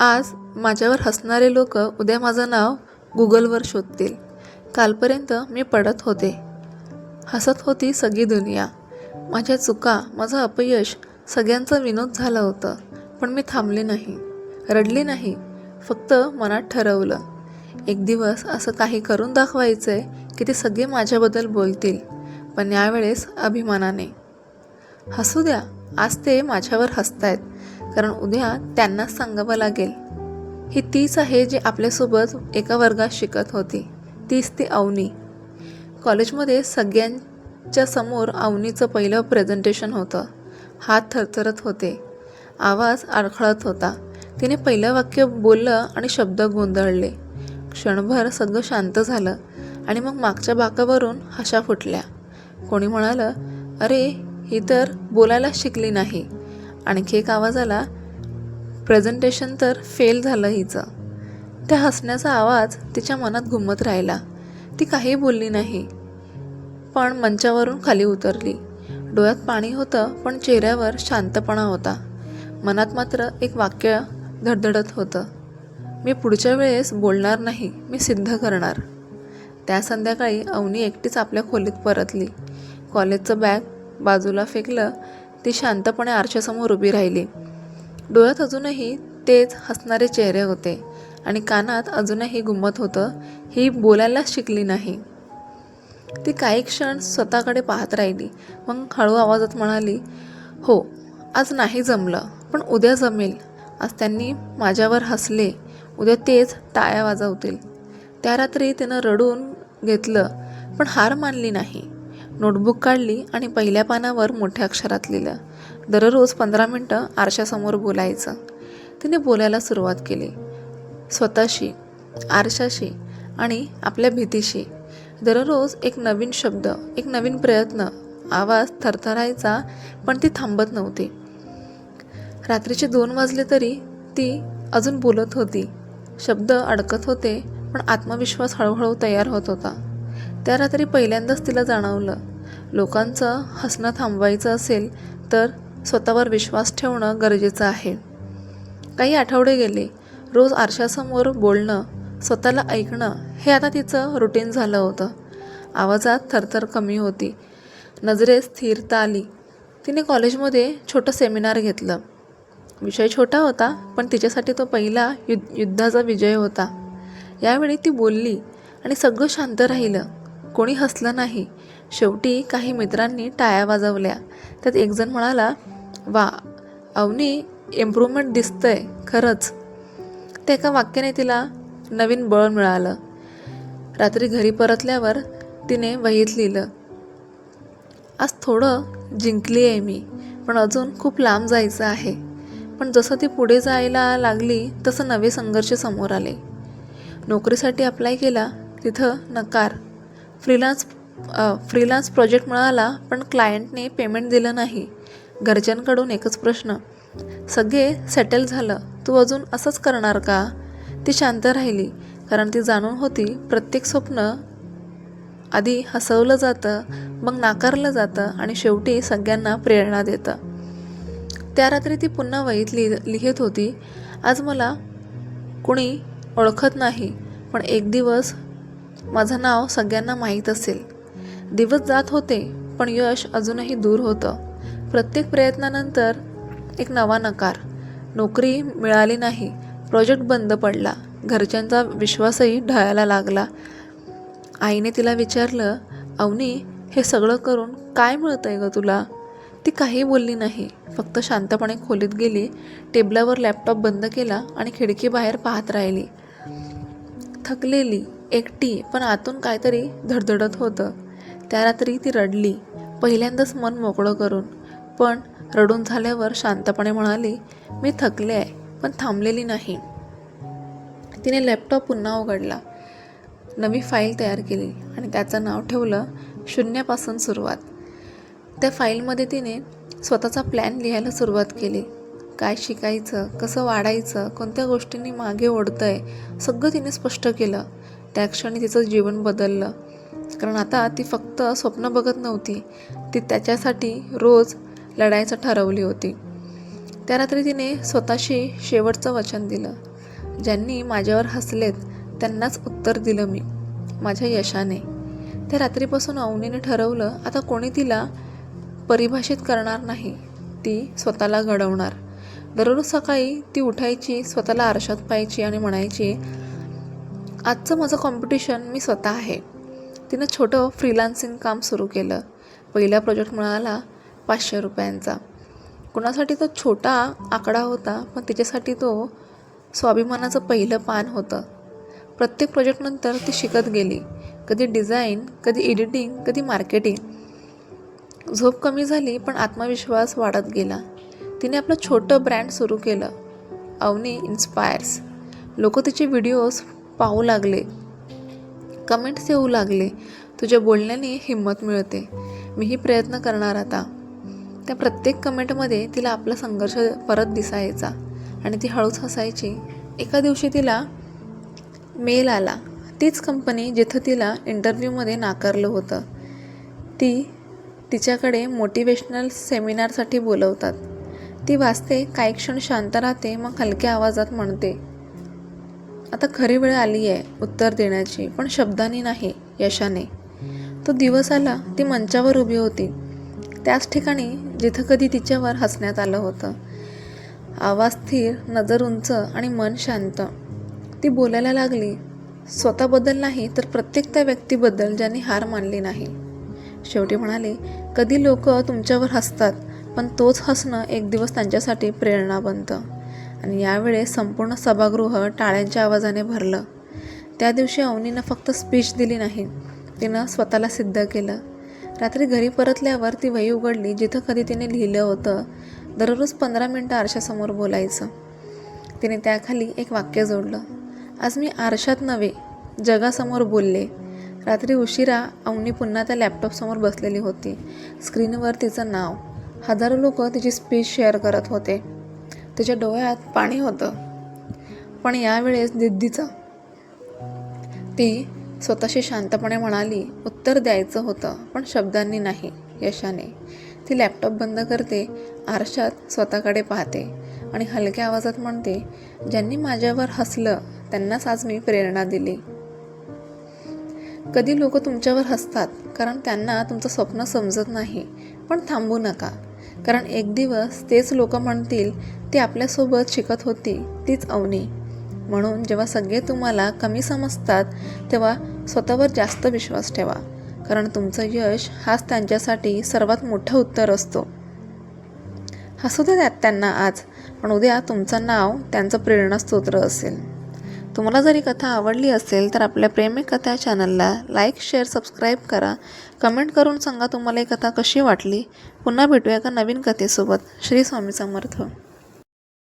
आज माझ्यावर हसणारे लोक उद्या माझं नाव गुगलवर शोधतील. कालपर्यंत मी पडत होते. हसत होती सगळी दुनिया. माझ्या चुका माझं अपयश सगळ्यांचं विनोद झालं होतं पण मी थांबले नाही रडले नाही फक्त मनात ठरवलं. एक दिवस असं काही करून दाखवायचं आहे की ते सगळे माझ्याबद्दल बोलतील पण यावेळेस अभिमानाने. हसू द्या आज ते माझ्यावर हसतायत. कारण उद्या त्यांनाच सांगावं लागेल. ही तीच आहे जी आपल्यासोबत एका वर्गात शिकत होती. तीच ती अवनी. कॉलेजमध्ये सगळ्यांच्या समोर अवनीचं पहिलं प्रेझेंटेशन होतं. हात थरथरत होते. आवाज अडखळत होता. तिने पहिलं वाक्य बोललं आणि शब्द गोंधळले. क्षणभर सगळं शांत झालं आणि मग मागच्या बाकावरून हशा फुटल्या. कोणी म्हणालं अरे ही तर बोलायला शिकली नाही. आणखी एक आवाज आला प्रेझेंटेशन तर फेल झालं हिचं. त्या हसण्याचा आवाज तिच्या मनात घुमत राहिला. ती काही बोलली नाही पण मंचावरून खाली उतरली. डोळ्यात पाणी होतं पण चेहऱ्यावर शांतपणा होता. मनात मात्र एक वाक्य धडधडत होतं मी पुढच्या वेळेस बोलणार नाही मी सिद्ध करणार. त्या संध्याकाळी अवनी एकटीच आपल्या खोलीत परतली. कॉलेजचं बॅग बाजूला फेकलं ती शांतपणे आरशासमोर उभी राहिली. डोळ्यात अजूनही तेच हसणारे चेहरे होते आणि कानात अजूनही गुंमत होतं ही बोलायलाच शिकली नाही. ती काही क्षण स्वतःकडे पाहत राहिली. मग हळू आवाजात म्हणाली हो आज नाही जमलं पण उद्या जमेल. आज त्यांनी माझ्यावर हसले उद्या तेच टाळ्या वाजवतील. त्या रात्री तिनं रडून घेतलं पण हार मानली नाही. नोटबुक काढली आणि पहिल्या पानावर मोठ्या अक्षरात लिहिलं. दररोज पंधरा मिनटं आरशासमोर बोलायचं. तिने बोलायला सुरुवात केली. स्वतःशी आरशाशी आणि आपल्या भीतीशी. दररोज एक नवीन शब्द एक नवीन प्रयत्न आवाज थरथरायचा पण ती थांबत नव्हती. रात्रीचे दोन वाजले तरी ती अजून बोलत होती. शब्द अडकत होते पण आत्मविश्वास हळूहळू तयार होत होता. त्या रात्री पहिल्यांदाच तिला जाणवलं. लोकांचं हसणं थांबवायचं असेल तर स्वतःवर विश्वास ठेवणं गरजेचं आहे. काही आठवडे गेले रोज आरशासमोर बोलणं स्वतःला ऐकणं हे आता तिचं रुटीन झालं होतं. आवाजात थरथर कमी होती. नजरेत स्थिरता आली. तिने कॉलेजमध्ये छोटं सेमिनार घेतलं. विषय छोटा होता पण तिच्यासाठी तो पहिला युद्ध युद्धाचा विजय होता. यावेळी ती बोलली आणि सगळं शांत राहिलं. कोणी हसलं नाही. शेवटी काही मित्रांनी टाळ्या वाजवल्या. त्यात एकजण म्हणाला वा अवनी इम्प्रूव्हमेंट दिसतंय खरंच. त्या एका वाक्याने तिला नवीन बळ मिळालं. रात्री घरी परतल्यावर तिने वहीत लिहिलं आज थोडं जिंकली आहे मी पण अजून खूप लांब जायचं आहे. पण जसं ती पुढे जायला लागली तसं नवे संघर्ष समोर आले. नोकरीसाठी अप्लाय केला तिथं नकार. फ्रीलान्स फ्रीलान्स प्रोजेक्ट मिळाला पण क्लायंटने पेमेंट दिलं नाही. घरच्यांकडून एकच प्रश्न. सगळे सेटल झालं. तू अजून असंच करणार का? ती शांत राहिली कारण ती जाणून होती प्रत्येक स्वप्न आधी हसवलं जातं मग नाकारलं जातं आणि शेवटी सगळ्यांना प्रेरणा देतं. त्या रात्री ती पुन्हा वहीत लिह लिहित होती आज मला कुणी ओळखत नाही पण एक दिवस माझं नाव सगळ्यांना माहीत असेल. दिवस जात होते पण यश अजूनही दूर होतं. प्रत्येक प्रयत्नानंतर एक नवा नकार. नोकरी मिळाली नाही. प्रोजेक्ट बंद पडला. घरच्यांचा विश्वासही ढळायला लागला. आईने तिला विचारलं अवनी हे सगळं करून काय मिळतं आहे ग तुला? ती काही बोलली नाही. फक्त शांतपणे खोलीत गेली टेबलावर लॅपटॉप बंद केला आणि खिडकीबाहेर पाहत राहिली. थकलेली एकटी पण आतून काहीतरी धडधडत होतं. त्या रात्री ती रडली. पहिल्यांदाच मन मोकळं करून. पण रडून झाल्यावर शांतपणे म्हणाली मी थकले आहे पण थांबलेली नाही. तिने लॅपटॉप पुन्हा उघडला. नवी फाईल तयार केली आणि त्याचं नाव ठेवलं शून्यापासून सुरुवात. त्या फाईलमध्ये तिने स्वतःचा प्लॅन लिहायला सुरुवात केली. काय शिकायचं कसं वाढायचं कोणत्या गोष्टींनी मागे ओढतं आहे सगळं तिने स्पष्ट केलं. त्या क्षणी तिचं जीवन बदललं. कारण आता ती फक्त स्वप्न बघत नव्हती. ती त्याच्यासाठी रोज लढायचं ठरवली होती. त्या रात्री तिने स्वतःशी शेवटचं वचन दिलं. ज्यांनी माझ्यावर हसलेत त्यांनाच उत्तर दिलं मी माझ्या यशाने. त्या रात्रीपासून अवनीने ठरवलं आता कोणी तिला परिभाषित करणार नाही. ती स्वतःला घडवणार. दररोज सकाळी ती उठायची स्वतःला आरशात पाहायची आणि म्हणायची आजचं माझं कॉम्पिटिशन मी स्वतः आहे. तिनं छोटं फ्रीलान्सिंग काम सुरू केलं. पहिला प्रोजेक्ट मिळाला पाचशे रुपयांचा. कुणासाठी तो छोटा आकडा होता पण तिच्यासाठी तो स्वाभिमानाचं पहिलं पान होतं. प्रत्येक प्रोजेक्टनंतर ती शिकत गेली. कधी डिझाईन कधी एडिटिंग कधी मार्केटिंग झोप कमी झाली पण आत्मविश्वास वाढत गेला. तिने आपलं छोटं ब्रँड सुरू केलं. अवनी इन्स्पायर्स लोक तिचे व्हिडिओज पाहू लागले. कमेंट्स येऊ लागले. तुझ्या बोलण्याने हिंमत मिळते. मीही प्रयत्न करणार आता. त्या प्रत्येक कमेंटमध्ये तिला आपला संघर्ष परत दिसायचा आणि ती हळूच हसायची. एका दिवशी तिला मेल आला. तीच कंपनी जिथं तिला इंटरव्ह्यूमध्ये नाकारलं होतं. ती तिच्याकडे मोटिवेशनल सेमिनारसाठी बोलवतात. ती वाचते काही क्षण शांत राहते मग हलक्या आवाजात म्हणते. आता खरी वेळ आली आहे उत्तर देण्याची पण शब्दांनी नाही यशाने. तो दिवस आला ती मंचावर उभी होती. त्याच ठिकाणी जिथं कधी तिच्यावर हसण्यात आलं होतं. आवाज स्थिर नजर उंच आणि मन शांत. ती बोलायला लागली स्वतःबद्दल नाही तर प्रत्येक त्या व्यक्तीबद्दल ज्यांनी हार मानली नाही. शेवटी म्हणाले कधी लोक तुमच्यावर हसतात पण तोच हसणं एक दिवस त्यांच्यासाठी प्रेरणा बनतं. आणि यावेळेस संपूर्ण सभागृह टाळ्यांच्या आवाजाने भरलं. त्या दिवशी अवनीनं फक्त स्पीच दिली नाही. तिनं स्वतःला सिद्ध केलं. रात्री घरी परतल्यावर ती वही उघडली जिथं कधी तिने लिहिलं होतं दररोज पंधरा मिनटं आरशासमोर बोलायचं. तिने त्याखाली एक वाक्य जोडलं. आज मी आरशात नव्हे जगासमोर बोलले. रात्री उशिरा अवनी पुन्हा त्या लॅपटॉपसमोर बसलेली होती. स्क्रीनवर तिचं नाव. हजारो लोक तिची स्पीच शेअर करत होते. तिच्या डोळ्यात पाणी होतं. पण यावेळेस दिद्दीचं ती स्वतःशी शांतपणे म्हणाली उत्तर द्यायचं होतं पण शब्दांनी नाही यशाने. ती लॅपटॉप बंद करते आरशात स्वतःकडे पाहते आणि हलक्या आवाजात म्हणते ज्यांनी माझ्यावर हसलं त्यांनाच आज मी प्रेरणा दिली. कधी लोक तुमच्यावर हसतात कारण त्यांना तुमचं स्वप्न समजत नाही पण थांबू नका. कारण एक दिवस तेच लोक म्हणतील ती आपल्यासोबत शिकत होती तीच अवनी. म्हणून जेव्हा सगळे तुम्हाला कमी समजतात तेव्हा स्वतःवर जास्त विश्वास ठेवा. कारण तुमचं यश हाच त्यांच्यासाठी सर्वात मोठं उत्तर असतो. हसू दे त्यात त्यांना आज पण उद्या तुमचं नाव त्यांचं प्रेरणास्तोत्र असेल. तुम्हाला जर ही कथा आवडली असेल तर आपल्या प्रेमिक कथा चॅनलला लाईक शेअर सबस्क्राईब करा. कमेंट करून सांगा तुम्हाला ही कथा कशी वाटली. पुन्हा भेटूया का नवीन कथेसोबत. श्री स्वामी समर्थ.